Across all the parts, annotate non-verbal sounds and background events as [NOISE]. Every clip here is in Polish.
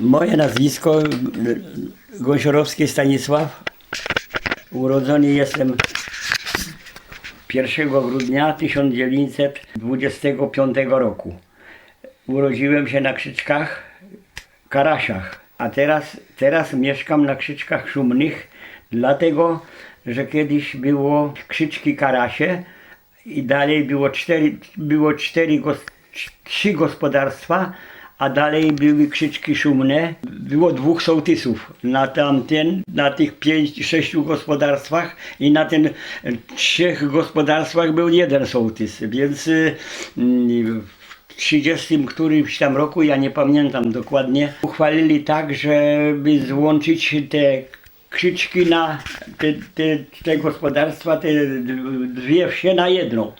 Moje nazwisko Gąsiorowski Stanisław. Urodzony jestem 1 grudnia 1925 roku. Urodziłem się na Krzyczkach, Karasiach, a teraz, teraz mieszkam na Krzyczkach Szumnych, dlatego, że kiedyś było Krzyczki Karasie i dalej było cztery, było cztery, trzy gospodarstwa, a dalej były Krzyczki Szumne. Było dwóch sołtysów na tamten, na tych pięć, sześciu gospodarstwach i na ten e, trzech gospodarstwach był jeden sołtys, więc y, w 30 którymś tam roku, ja nie pamiętam dokładnie, uchwalili tak, żeby złączyć te krzyczki na te, te, te gospodarstwa, te dwie wsie na jedną.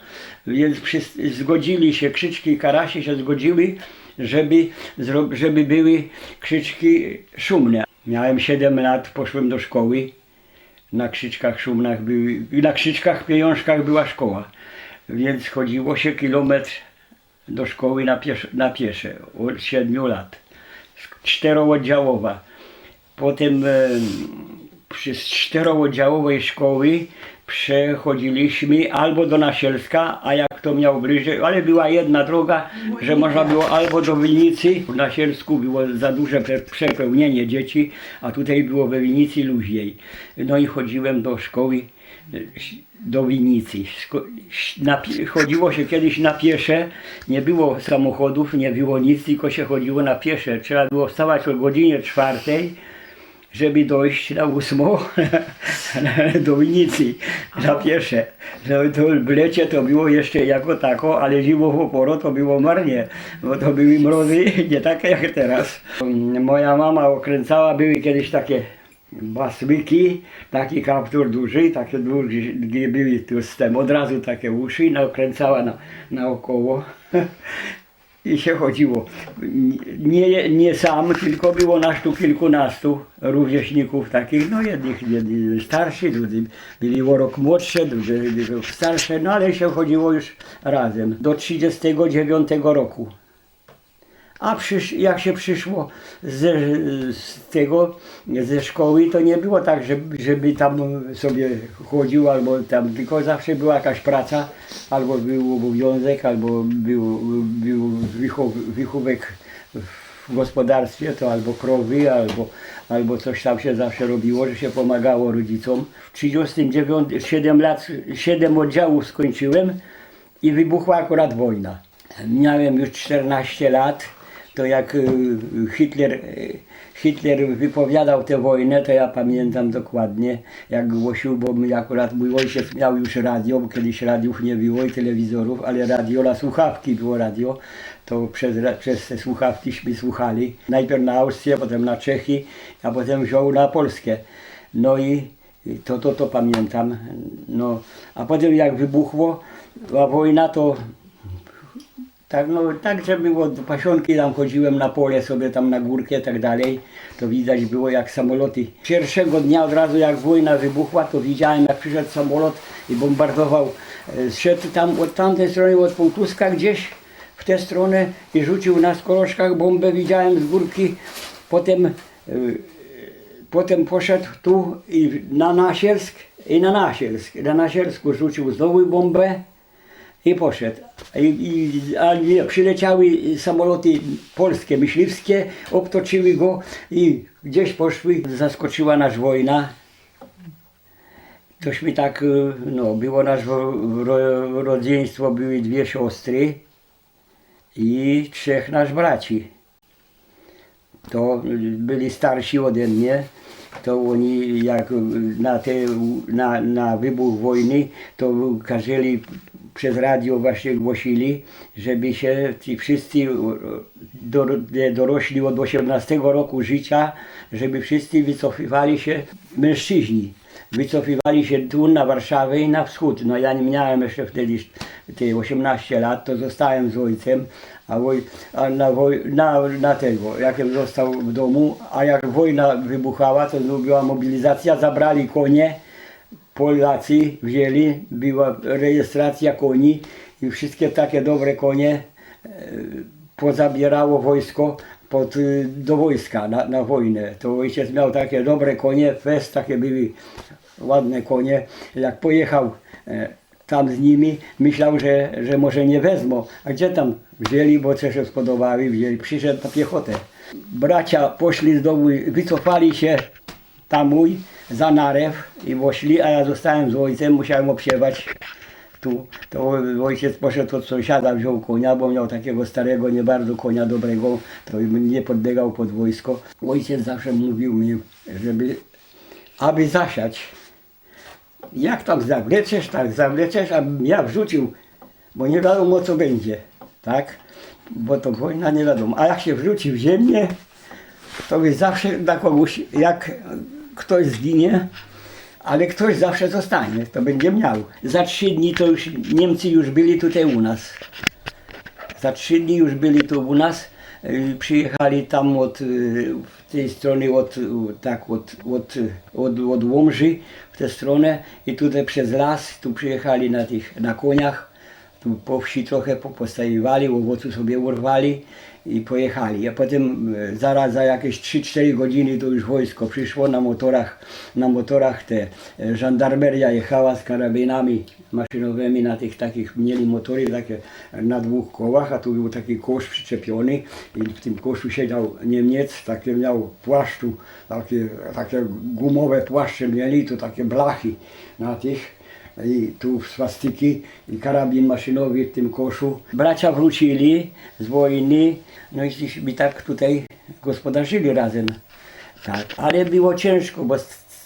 Więc wszyscy zgodzili się, krzyczki i karasie się zgodziły, żeby, żeby były krzyczki szumne. Miałem 7 lat, poszłem do szkoły. Na krzyczkach szumnach były, na krzyczkach pieniążkach była szkoła. Więc chodziło się kilometr do szkoły na, piesz, na piesze od 7 lat. Czterooddziałowa. Potem e, przez czterooddziałowej szkoły przechodziliśmy albo do Nasielska, a jak kto miał bliżej, ale była jedna droga, że można było albo do Winicy. W Nasielsku było za duże prze- przepełnienie dzieci, a tutaj było we Winicy luźniej. No i chodziłem do szkoły do Winicy. Chodziło się kiedyś na piesze, nie było samochodów, nie było nic, tylko się chodziło na piesze. Trzeba było wstawać o godzinie czwartej, żeby dojść na ósmą [LAUGHS] do Winicy na piesze. No to w lecie to było jeszcze jako tako, ale zimową porą to było marnie, bo to były mrozy [LAUGHS] nie takie jak teraz. Moja mama okręcała, były kiedyś takie basłyki, taki kaptur duży, takie długie były tu z tym, od razu takie uszy, nakręcała na, naokoło [LAUGHS] i się chodziło. Nie, nie sam, tylko było nas tu kilkunastu rówieśników takich, no jednych, jednych starszych, drudzy byli o rok młodsze, drudzy byli starsze, no ale się chodziło już razem do 39 roku. A przysz, jak się przyszło ze, z tego, ze szkoły, to nie było tak, żeby, żeby tam sobie chodził, albo tam, tylko zawsze była jakaś praca, albo był obowiązek, albo był, był wychówek w gospodarstwie, to albo krowy, albo, albo coś tam się zawsze robiło, że się pomagało rodzicom. W 39, 7 lat, 7 oddziałów skończyłem i wybuchła akurat wojna. Miałem już 14 lat, to jak y, Hitler, y, Hitler wypowiadał tę wojnę, to ja pamiętam dokładnie, jak głosił, bo my akurat mój ojciec miał już radio, bo kiedyś radiów nie było i telewizorów, ale radio na słuchawki było radio, to przez, przez te słuchawkiśmy słuchali. Najpierw na Austrię, potem na Czechy, a potem wziął na Polskę. No i to, to, to pamiętam. No, a potem jak wybuchło wojna, to tak, no, tak, że było do pasionki, tam chodziłem na pole sobie tam na górkę i tak dalej, to widać było jak samoloty. Pierwszego dnia od razu jak wojna wybuchła, to widziałem jak przyszedł samolot i bombardował, e, szedł tam od tamtej strony, od Półtuska gdzieś w tę stronę i rzucił na skoroszkach bombę, widziałem z górki, potem e, Potem poszedł tu i na Nasielsk i na Nasielsk. Na Nasielsku rzucił znowu bombę i poszedł. I, i, a przyleciały samoloty polskie, myśliwskie, obtoczyły go i gdzieś poszły. Zaskoczyła nas wojna. Tośmy tak, y, no, było nasze ro, rodzeństwo, były dwie siostry i trzech nasz braci to byli starsi ode mnie, to oni jak na, te, na, na wybuch wojny, to kazali przez radio właśnie głosili, żeby się ci wszyscy do, dorośli od 18 roku życia, żeby wszyscy wycofywali się, mężczyźni, wycofywali się tu na Warszawę i na wschód. No ja nie miałem jeszcze wtedy te 18 lat, to zostałem z ojcem, a, woj, a na, woj, na, na tego, jak został w domu, a jak wojna wybuchała, to zrobiła mobilizacja, zabrali konie, Polacy wzięli, była rejestracja koni i wszystkie takie dobre konie e, pozabierało wojsko, pod, y, do wojska, na, na wojnę. To ojciec miał takie dobre konie, fest, takie były ładne konie. Jak pojechał e, tam z nimi, myślał, że, że może nie wezmą. A gdzie tam wzięli, bo co się spodobały, wzięli, przyszedł na piechotę. Bracia poszli z domu, wycofali się tam mój za narew i poszli, a ja zostałem z ojcem, musiałem obsiewać tu. To ojciec poszedł od sąsiada, wziął konia, bo miał takiego starego, nie bardzo konia dobrego, to nie podbiegał pod wojsko. Ojciec zawsze mówił mi, żeby, aby zasiać. Jak tam zawleczesz, tak zawleczesz, abym ja wrzucił, bo nie wiadomo co będzie, tak? Bo to wojna nie wiadomo. A jak się wrzuci w ziemię, to by zawsze dla kogoś, jak ktoś zginie, ale ktoś zawsze zostanie, to będzie miał. Za trzy dni to już Niemcy już byli tutaj u nas. Za trzy dni już byli tu u nas. y, Przyjechali tam od y, tej strony od, tak, od, od, od, od Łomży w tę stronę i tutaj przez las tu przyjechali na tych na koniach. Tu po wsi trochę po- postawiwali, owocu sobie urwali i pojechali. A potem e, zaraz za jakieś 3-4 godziny to już wojsko przyszło na motorach, na motorach te e, żandarmeria jechała z karabinami maszynowymi na tych takich, mieli motory takie na dwóch kołach, a tu był taki kosz przyczepiony i w tym koszu siedział Niemiec, takie miał płaszczu, takie, takie gumowe płaszcze mieli, to takie blachy na tych i tu swastyki i karabin maszynowy w tym koszu. Bracia wrócili z wojny, no i tak tutaj gospodarzyli razem. Tak, ale było ciężko, bo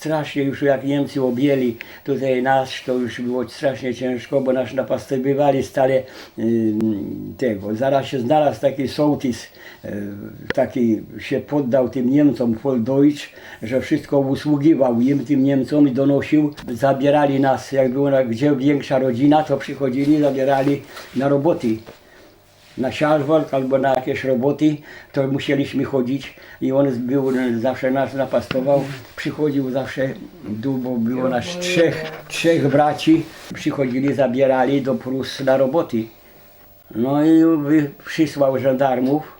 strasznie już jak Niemcy objęli tutaj nas, to już było strasznie ciężko, bo nas napastowywali stale tego. Zaraz się znalazł taki sołtys, y, taki się poddał tym Niemcom, voll Deutsch, że wszystko usługiwał im, tym Niemcom i donosił. Zabierali nas, jak było gdzie większa rodzina, to przychodzili, zabierali na roboty na siarzwalk albo na jakieś roboty, to musieliśmy chodzić i on był, zawsze nas napastował, przychodził zawsze tu, bo było nas trzech, trzech braci, przychodzili, zabierali do Prus na roboty. No i przysłał żandarmów,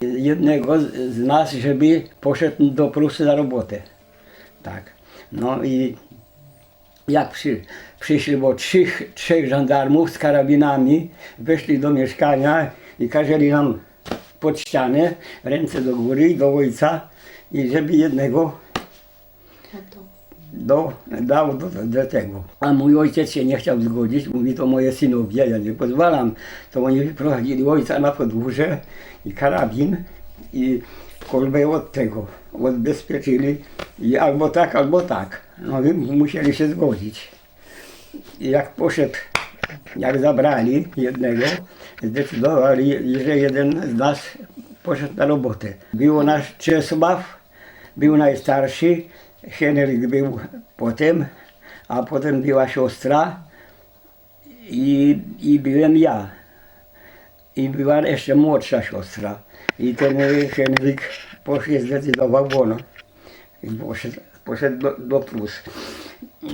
jednego z- z nas, żeby poszedł do Prusy na robotę. Tak. No i jak przy, przyszli, bo trzech, trzech żandarmów z karabinami weszli do mieszkania i kazali nam pod ścianę, ręce do góry, do ojca i żeby jednego do, dał do, do tego. A mój ojciec się nie chciał zgodzić, mówi to moje synowie, ja nie pozwalam. To oni wyprowadzili ojca na podwórze i karabin i kolbę od tego odbezpieczyli i albo tak, albo tak. No i musieli się zgodzić. Jak poszedł, jak zabrali jednego, zdecydowali, że jeden z nas poszedł na robotę. Było nasz Czesław, był najstarszy, Henryk był potem, a potem była siostra i, i byłem ja. I była jeszcze młodsza siostra. I ten Henryk poszedł, zdecydował, bo no, i poszedł, poszedł do, do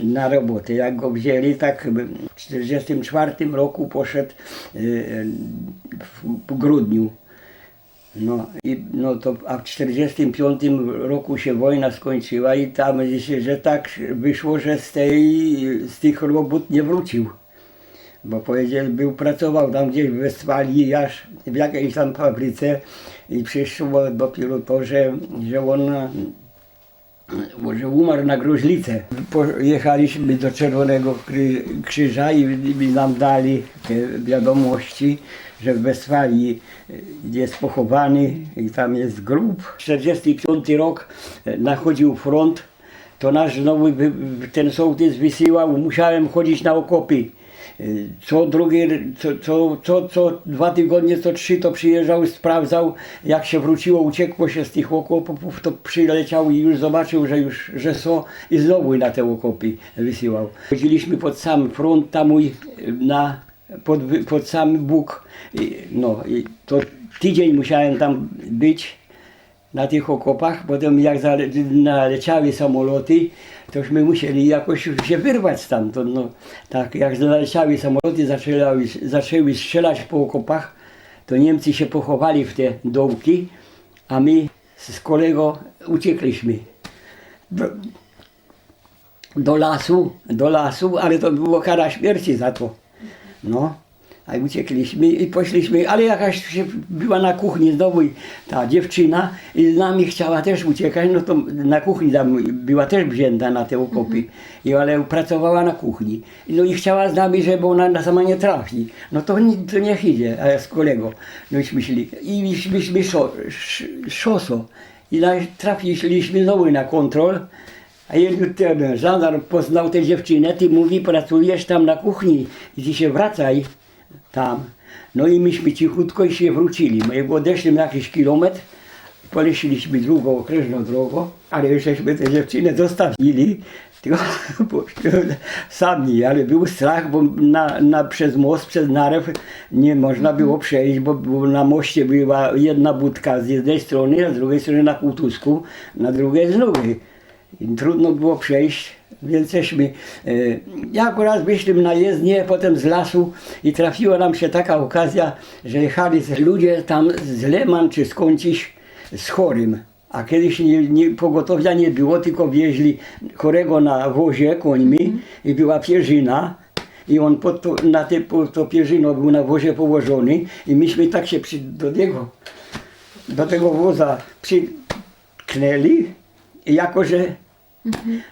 na robotę. Jak go wzięli, tak w 1944 roku poszedł y, w, w grudniu. No, i, no to, a w 1945 roku się wojna skończyła i tam się, że tak wyszło, że z, tej, z tych robót nie wrócił. Bo powiedział, był, pracował tam gdzieś w Westfalii, aż w jakiejś tam fabryce i przyszło dopiero to, że, że on że umarł na gruźlicę. Pojechaliśmy do Czerwonego Krzyża i, i nam dali te wiadomości, że w Westfalii e, jest pochowany i tam jest grób. 45 rok e, nachodził front, to nasz znowu ten sołtys wysyłał, musiałem chodzić na okopy. Y, Co drugi, co, co, co, co dwa tygodnie, co trzy to przyjeżdżał, sprawdzał, jak się wróciło, uciekło się z tych okopów, to przyleciał i już zobaczył, że już, że są i znowu na te okopy wysyłał. Chodziliśmy pod sam front, tam na, pod, pod sam Bóg, no i to tydzień musiałem tam być na tych okopach, potem jak naleciały samoloty, tośmy musieli jakoś się wyrwać stamtąd. No, tak, jak naleciały samoloty, zaczęły, zaczęły strzelać po okopach, to Niemcy się pochowali w te dołki a my z kolego uciekliśmy do, do lasu, do lasu, ale to było kara śmierci za to. No, a uciekliśmy i poszliśmy, ale jakaś się była na kuchni znowu i ta dziewczyna i z nami chciała też uciekać, no to na kuchni tam była też wzięta na te okopy, I, ale pracowała na kuchni. No i chciała z nami, żeby ona na sama nie trafi. No to, ni- to niech idzie, a ja z kolego. No iśmy szli. I szliśmy szo, sz, szoso. I na, trafiliśmy znowu na kontrol. A jeden ten żandar poznał tę dziewczynę, ty mówi, pracujesz tam na kuchni i ty się wracaj tam. No i myśmy cichutko i się wrócili. My odeszliśmy na jakiś kilometr, poleciliśmy drugą okrężną drogą, ale już żeśmy tę dziewczynę zostawili. [LAUGHS] Tylko sami, ale był strach, bo na, na, przez most, przez narew nie można było przejść, bo, bo na moście była jedna budka z jednej strony, a z drugiej strony na Półtusku, na drugiej z drugiej. I trudno było przejść, więc żeśmy, e, ja akurat wyszliśmy na jezdnię, potem z lasu i trafiła nam się taka okazja, że jechali ludzie tam z Leman czy skądś z chorym. A kiedyś nie, nie, pogotowia nie było, tylko wieźli chorego na wozie końmi i była pierzyna. I on pod to, na te, pod to pierzyno był na wozie położony i myśmy tak się przy, do niego, do tego woza przyknęli, jako że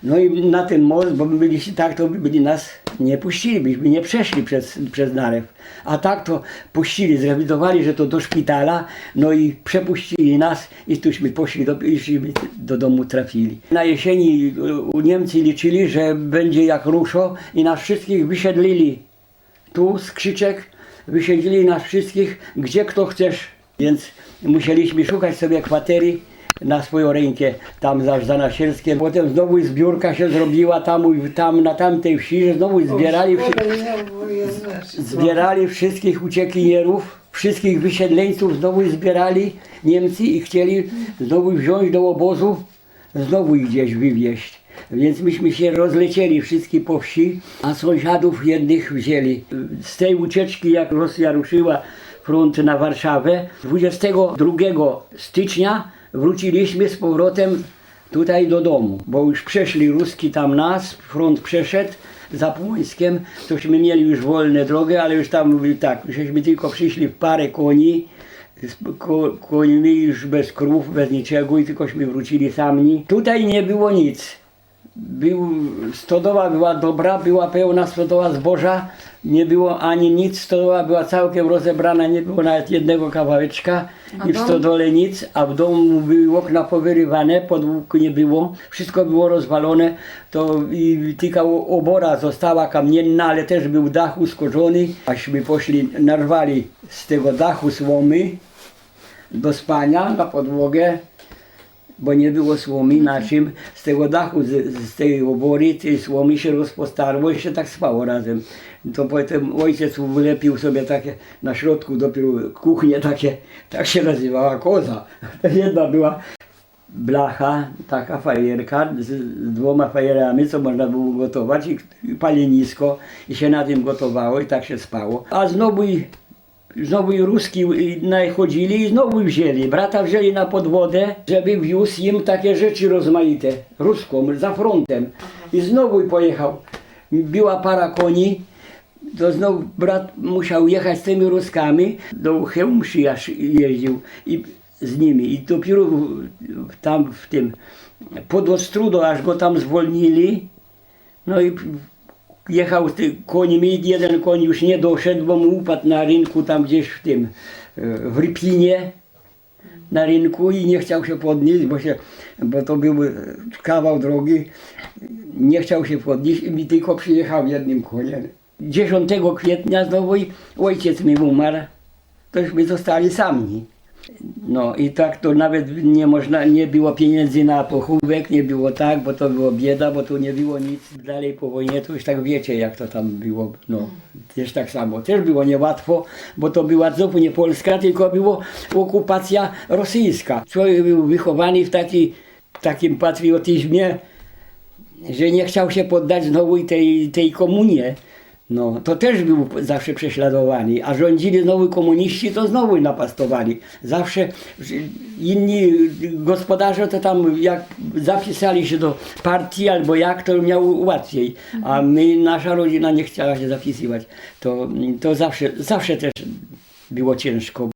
no i na ten most, bo my byliśmy tak, to by byli nas nie puścili, byśmy nie przeszli przez, przez narew. A tak to puścili, zrewidowali, że to do szpitala, no i przepuścili nas i tuśmy poszli do, iśmy do domu trafili. Na jesieni u Niemcy liczyli, że będzie jak ruszo i nas wszystkich wysiedlili. Tu z krzyczek wysiedlili nas wszystkich, gdzie kto chcesz. Więc musieliśmy szukać sobie kwatery na swoją rękę, tam za Zanasielskiem. Potem znowu zbiórka się zrobiła tam, i tam na tamtej wsi, że znowu zbierali, wszy- zbierali wszystkich uciekinierów, wszystkich wysiedleńców znowu zbierali Niemcy i chcieli znowu wziąć do obozu, znowu ich gdzieś wywieźć. Więc myśmy się rozlecieli wszystkie po wsi, a sąsiadów jednych wzięli. Z tej ucieczki, jak Rosja ruszyła front na Warszawę, 22 stycznia wróciliśmy z powrotem tutaj do domu, bo już przeszli Ruski tam nas, front przeszedł za Płońskiem, tośmy mieli już wolne drogę, ale już tam mówili tak, żeśmy tylko przyszli w parę koni, z ko, końmi już bez krów, bez niczego i tylkośmy wrócili sami. Tutaj nie było nic. Był, stodoła była dobra, była pełna stodoła zboża, nie było ani nic, stodoła była całkiem rozebrana, nie było nawet jednego kawałeczka i w stodole nic, a w domu były okna powyrywane, podłóg nie było, wszystko było rozwalone, to i tylko obora została kamienna, ale też był dach uskoczony, aśmy poszli, narwali z tego dachu słomy do spania na podłogę, bo nie było słomy na czym. Z tego dachu, z, z tej obory, tej słomy się rozpostarło i się tak spało razem. To potem ojciec ulepił sobie takie na środku dopiero kuchnię takie, tak się nazywała koza. [LAUGHS] Jedna była blacha, taka fajerka z, z dwoma fajerami, co można było gotować i, i palenisko i się na tym gotowało i tak się spało. A znowu i Znowu Ruski i najchodzili i znowu wzięli. Brata wzięli na podwodę, żeby wiózł im takie rzeczy rozmaite. Ruską, za frontem. I znowu pojechał. Była para koni. To znowu brat musiał jechać z tymi Ruskami. Do Chełmszy aż jeździł i z nimi. I dopiero tam w tym pod Ostrudo, aż go tam zwolnili. No i jechał ty- końmi, jeden koń już nie doszedł, bo mu upadł na rynku tam gdzieś w tym, e, w Rypinie na rynku i nie chciał się podnieść, bo, się, bo to był e, kawał drogi. Nie chciał się podnieść i mi tylko przyjechał jednym koniem. 10 kwietnia znowu ojciec mi umarł, tośmy zostali sami. No i tak to nawet nie można, nie było pieniędzy na pochówek, nie było tak, bo to było bieda, bo tu nie było nic. Dalej po wojnie to już tak wiecie jak to tam było, no też tak samo. Też było niełatwo, bo to była znowu nie Polska, tylko było okupacja rosyjska. Człowiek był wychowany w, taki, takim patriotyzmie, że nie chciał się poddać znowu tej, tej komunie. No, to też był zawsze prześladowani, a rządzili znowu komuniści, to znowu napastowali. Zawsze inni gospodarze to tam jak zapisali się do partii albo jak, to miał łatwiej, a my, nasza rodzina nie chciała się zapisywać. To, to zawsze, zawsze też było ciężko.